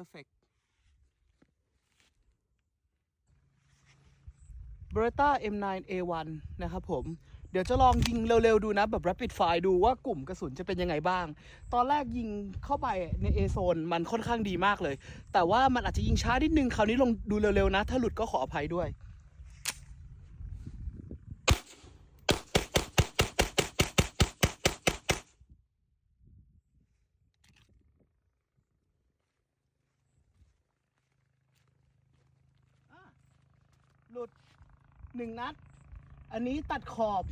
perfect Beretta M9A1 นะครับผม เดี๋ยวจะลองยิงเร็ว ๆ ดูนะ แบบ rapid fire ดูว่ากลุ่มกระสุนจะเป็นยังไงบ้าง ตอนแรกยิงเข้าไปใน A zone มันค่อนข้างดีมากเลย แต่ว่ามันอาจจะยิงช้านิดนึง คราวนี้ลองดูเร็ว ๆ นะ ถ้าหลุดก็ขออภัยด้วย หลุดหนึ่งนัด อันนี้ตัดขอบ